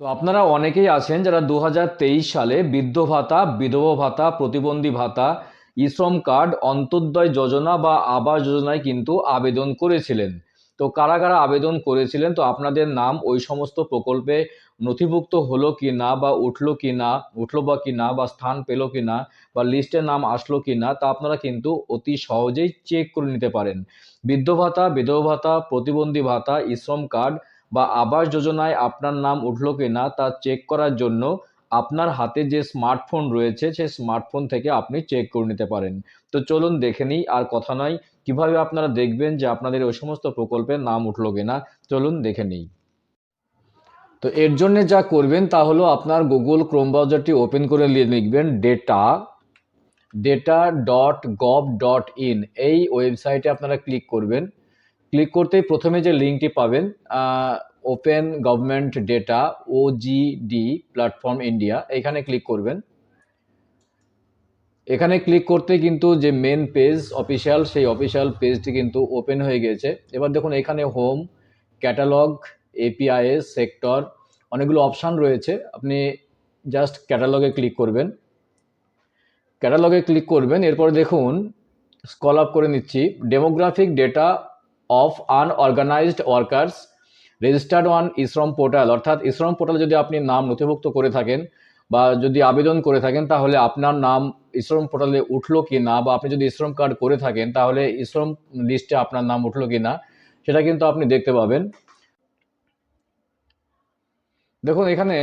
তো আপনারা অনেকেই আছেন যারা দু হাজার তেইশ সালে বৃদ্ধ ভাতা, বিধবা ভাতা, প্রতিবন্ধী ভাতা, ইশ্রম কার্ড, অন্তর্দয় যোজনা বা আবাস যোজনায় কিন্তু আবেদন করেছিলেন। তো কারা কারা আবেদন করেছিলেন? তো আপনাদের নাম, ওই সমস্ত প্রকল্পে নথিভুক্ত হলো কি না বা উঠল কি না, উঠল বা কি না বা স্থান পেল কি না বা লিস্টে নাম আসলো কি না, তা আপনারা কিন্তু অতি সহজেই চেক করে নিতে পারেন। বৃদ্ধ ভাতা, বিধবা ভাতা, প্রতিবন্ধী ভাতা, ইশ্রম কার্ড বা আবাস যোজনায় আপনার নাম উঠল কি না তা চেক করার জন্য আপনার হাতে যে স্মার্টফোন রয়েছে, সেই স্মার্টফোন থেকে আপনি চেক করে নিতে পারেন। তো চলুন দেখে নিই, আর কথা নয়, কীভাবে আপনারা দেখবেন যে আপনাদের ওই সমস্ত প্রকল্পের নাম উঠল কিনা, চলুন দেখে নিই। তো এর জন্য যা করবেন তা হলো আপনার গুগল ক্রোম ব্রাউজারটি ওপেন করে লিখবেন data data dot gov dot in এই ওয়েবসাইটে আপনারা ক্লিক করবেন। ক্লিক করতেই প্রথমে যে লিঙ্কটি পাবেন open government data OGD platform India এখানে ক্লিক করবেন। এখানে ক্লিক করতে কিন্তু যে মেন পেজ অফিসিয়াল সেই অফিসিয়াল পেজটি কিন্তু ওপেন হয়ে গেছে এবার দেখুন, এখানে হোম ক্যাটালগ এপিআইএস সেক্টর অনেকগুলো অপশান রয়েছে। আপনি জাস্ট ক্যাটালগে ক্লিক করবেন। ক্যাটালগে ক্লিক করবেন, এরপর দেখুন স্কল আপ করে নিচ্ছি। Demographic data of unorganised workers registered on e-Shram portal অর্থাৎ ইশ্রম পোর্টালে যদি আপনি নাম নথিভুক্ত করে থাকেন বা যদি আবেদন করে থাকেন, তাহলে আপনার নাম ইশ্রম পোর্টালে উঠল কি না বা আপনি যদি ইশ্রম কার্ড করে থাকেন, তাহলে ইশ্রম লিস্টে আপনার নাম উঠল কি না, সেটা কিন্তু আপনি দেখতে পাবেন। দেখুন, এখানে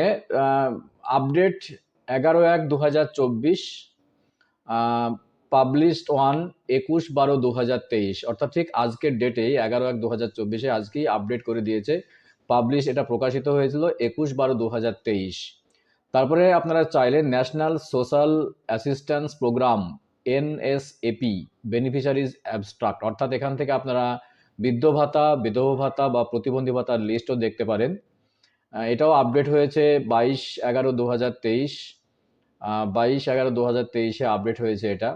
আপডেট এগারো এক দু হাজার চব্বিশ পাবলিশড ওয়ান একুশ বারো দু হাজার তেইশ, অর্থাৎ ঠিক আজকের ডেটেই এগারো এক দু হাজার চব্বিশে আজকেই আপডেট করে দিয়েছে। পাবলিশ এটা প্রকাশিত হয়েছিল একুশ বারো দু হাজার তেইশ। তারপরে আপনারা চাইলে national social assistance programme NSAP beneficiaries abstract অর্থাৎ এখান থেকে আপনারা বৃদ্ধ ভাতা, বিধবা ভাতা বা প্রতিবন্ধী ভাতার লিস্টও দেখতে পারেন। এটাও আপডেট হয়েছে বাইশ এগারো দু হাজার তেইশ বাইশ এগারো দু হাজার তেইশে আপডেট হয়েছে এটা।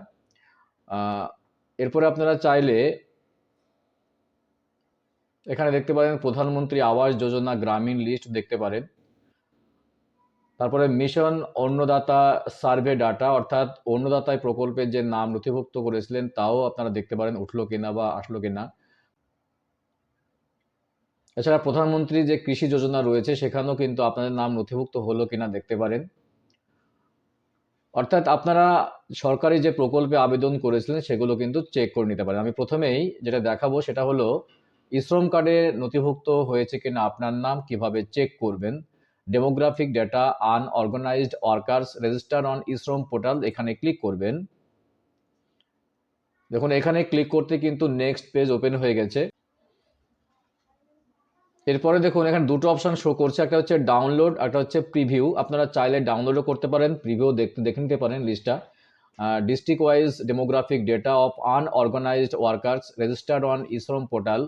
এরপরে আপনারা চাইলে এখানে দেখতে পারেন প্রধানমন্ত্রী আবাস যোজনা গ্রামীণ লিস্ট দেখতে পারেন। তারপরে মিশন অন্নদাতা সার্ভে ডাটা, অর্থাৎ অন্নদাতায় প্রকল্পের যে নাম নথিভুক্ত করেছিলেন, তাও আপনারা দেখতে পারেন উঠল কিনা বা আসলো কিনা। এছাড়া প্রধানমন্ত্রী যে কৃষি যোজনা রয়েছে, সেখানেও কিন্তু আপনাদের নাম নথিভুক্ত হলো কিনা দেখতে পারেন। অর্থাৎ আপনারা সরকারি যে প্রকল্পে আবেদন করেছিলেন, সেগুলো কিন্তু চেক করে নিতে পারেন। আমি প্রথমেই যেটা দেখাবো, সেটা হলো ইশ্রম কার্ডে নথিভুক্ত হয়েছে কিনা, আপনার নাম কীভাবে চেক করবেন demographic data unorganised workers register on e-Shram portal এখানে ক্লিক করবেন। দেখুন, এখানে ক্লিক করতে কিন্তু নেক্সট পেজ ওপেন হয়ে গেছে। এরপরে দেখুন, এখানে দুটো অপশন শো করছে। একটা হচ্ছে ডাউনলোড একটা হচ্ছে প্রিভিউ আপনারা চাইলে ডাউনলোডও করতে পারেন প্রিভিউ দেখতে, দেখে নিতে পারেন লিস্টটা district wise demographic data of unorganised workers registered on e-Shram portal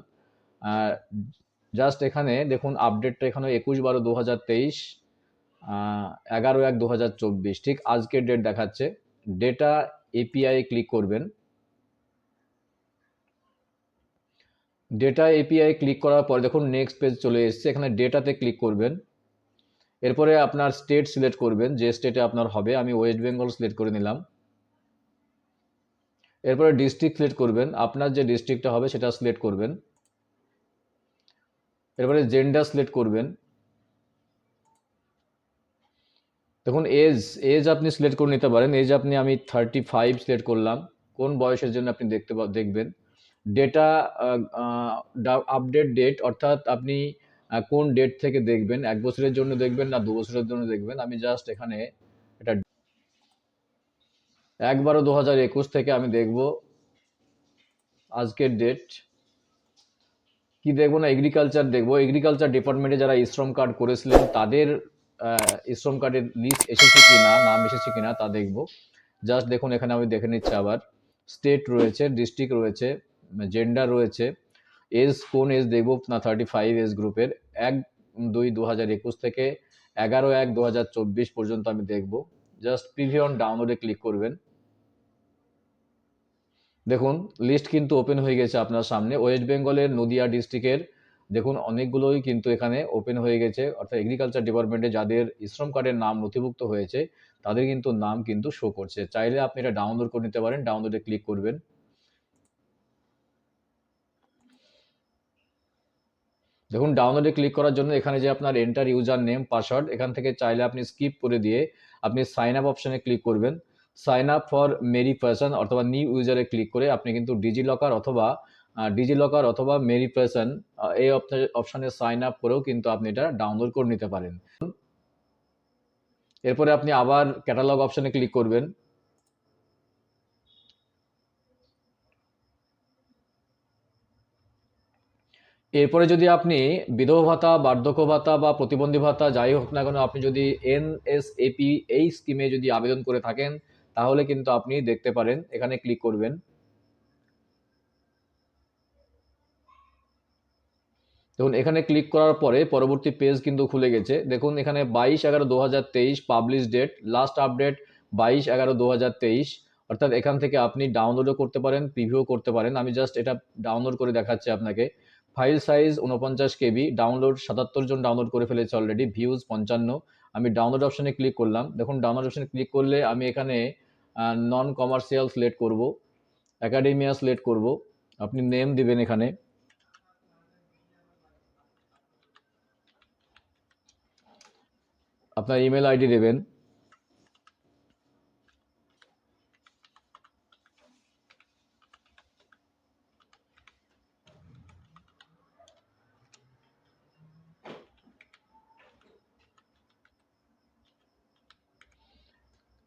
just এখানে দেখুন আপডেটটা এখানে একুশ বারো দু হাজার তেইশ এগারো এক দু হাজার চব্বিশ। ঠিক আজকের ডেট দেখাচ্ছে। ডেটা এপিআই ক্লিক করবেন। ডেটা এপিআই ক্লিক করার পর দেখুন নেক্সট পেজ চলে এসেছে। এখানে ডেটাতে ক্লিক করবেন। এরপরে আপনার স্টেট সিলেক্ট করবেন, যে স্টেটে আপনার হবে। আমি ওয়েস্ট বেঙ্গল সিলেক্ট করে নিলাম। এরপরে ডিস্ট্রিক্ট সিলেক্ট করবেন। আপনার যে ডিস্ট্রিক্টটা হবে সেটা সিলেক্ট করবেন। এরপরে জেন্ডার সিলেক্ট করবেন। দেখুন এজ এজ আপনি সিলেক্ট করে নিতে পারেন। এজ আপনি আমি থার্টি ফাইভ সিলেক্ট করলাম। কোন বয়সের জন্য আপনি দেখতে দেখবেন? ডেটা আপডেট ডেট অর্থাৎ আপনি কোন ডেট থেকে দেখবেন, এক বছরের জন্য দেখবেন না দু বছরের জন্য দেখবেন, আমি জাস্ট এখানে এটা এক বারো দু হাজার একুশ থেকে আমি দেখব আজকের ডেট কি দেখব না এগ্রিকালচার দেখব। এগ্রিকালচার ডিপার্টমেন্টে যারা শ্রম কার্ড করেছিলেন, তাদের শ্রম কার্ডের লিস্ট এসেছে কি না নাম এসেছে কিনা তা দেখব। জাস্ট দেখুন, এখানে আমি দেখে নিচ্ছি আবার। স্টেট রয়েছে ডিস্ট্রিক্ট রয়েছে জেন্ডার রয়েছে এজ কোন এজ দেখব না থার্টি ফাইভ এজ গ্রুপের এক দুই দু হাজার একুশ থেকে এগারো এক দু হাজার চব্বিশ পর্যন্ত আমি দেখব। জাস্ট প্রিভিউ অন ডাউনলোডে ক্লিক করবেন। দেখুন লিস্ট কিন্তু ওপেন হয়ে গেছে আপনার সামনে। ওয়েস্ট বেঙ্গলের নদিয়া ডিস্ট্রিক্টের দেখুন অনেকগুলোই কিন্তু এখানে ওপেন হয়ে গেছে। অর্থাৎ এগ্রিকালচার ডিপার্টমেন্টে যাদের শ্রম কার্ডের নাম নথিভুক্ত হয়েছে, তাদের কিন্তু নাম কিন্তু শো করছে। চাইলে আপনি এটা ডাউনলোড করে নিতে পারেন ডাউনলোডে ক্লিক করবেন। দেখুন ডাউনলোডে ক্লিক করার জন্য এখানে যে আপনার এন্টার ইউজার নেম পাসওয়ার্ড এখান থেকে চাইলে আপনি স্কিপ করে দিয়ে আপনি সাইন আপ অপশনে ক্লিক করবেন। Sign up for Mary person অথবা নিউ ইউজারে ক্লিক করে আপনি কিন্তু ডিজি লকার অথবা ডিজি লকার অথবা মেরি পার্সন এই অপশনে সাইন আপ করেও কিন্তু আপনি এটা ডাউনলোড করে নিতে পারেন। এরপরে আপনি আবার ক্যাটালগ অপশনে ক্লিক করবেন। এরপরে যদি আপনি বিধবা ভাতা, বার্ধক্য ভাতা বা প্রতিবন্ধী ভাতা, যাই হোক না কেন, আপনি যদি এনএসএপি এই স্কিমে যদি আবেদন করে থাকেন, তাহলে কিন্তু আপনি দেখতে পারেন, এখানে ক্লিক করবেন। দেখুন, এখানে ক্লিক করার পরে পরবর্তী পেজ কিন্তু খুলে গেছে। দেখুন, এখানে বাইশ এগারো দু হাজার তেইশ পাবলিশ ডেট লাস্ট আপডেট বাইশ এগারো দু হাজার তেইশ। অর্থাৎ এখান থেকে আপনি ডাউনলোডও করতে পারেন প্রিভিউ করতে পারেন। আমি জাস্ট এটা ডাউনলোড করে দেখাচ্ছি আপনাকে। ফাইল সাইজ উনপঞ্চাশ কেবি ডাউনলোড সাতাত্তর জন ডাউনলোড করে ফেলেছে অলরেডি ভিউজ পঞ্চান্ন। আমি ডাউনলোড অপশনে ক্লিক করলাম। দেখুন ডাউনলোড অপশনে ক্লিক করলে আমি এখানে নন কমার্শিয়াল সিলেক্ট করব অ্যাকাডেমিয়া সিলেক্ট করব। আপনি নেম দিবেন এখানে। আপনার ইমেল আইডি দেবেন।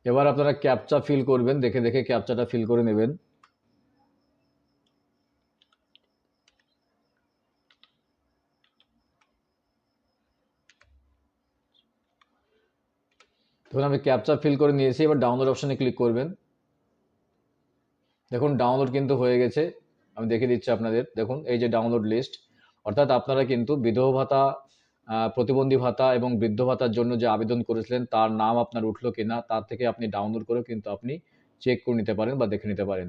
এবার আপনারা ক্যাপচা ফিল করবেন, দেখে দেখে ক্যাপচাটা ফিল করে নেবেন। ধরুন আমি ক্যাপচা ফিল করে নিয়েছি, এবার ডাউনলোড অপশানে ক্লিক করবেন। দেখুন ডাউনলোড কিন্তু হয়ে গেছে। আমি দেখে দিচ্ছি আপনাদের। দেখুন, এই যে ডাউনলোড লিস্ট অর্থাৎ আপনারা কিন্তু বিধবা ভাতা প্রতিবন্ধী ভাতা এবং বৃদ্ধ ভাতার জন্য যে আবেদন করেছিলেন, তার নাম আপনার উঠল কিনা, তার থেকে আপনি ডাউনলোড করে কিন্তু আপনি চেক করে নিতে পারেন বা দেখে নিতে পারেন।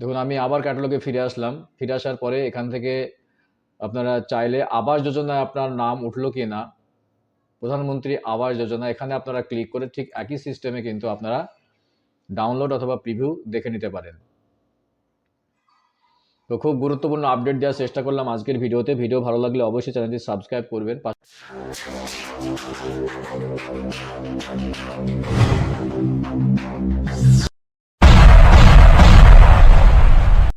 দেখুন, আমি আবার ক্যাটালগে ফিরে আসলাম। ফিরে আসার পরে এখান থেকে আপনারা চাইলে আবাস যোজনায় আপনার নাম উঠল কি না প্রধানমন্ত্রী আবাস যোজনা, এখানে আপনারা ক্লিক করে ঠিক একই সিস্টেমে কিন্তু আপনারা ডাউনলোড অথবা প্রিভিউ দেখে নিতে পারেন। তো খুব গুরুত্বপূর্ণ আপডেট দেওয়ার চেষ্টা করলাম আজকের ভিডিওতে। ভিডিও ভালো লাগলে অবশ্যই চ্যানেলটি সাবস্ক্রাইব করবেন।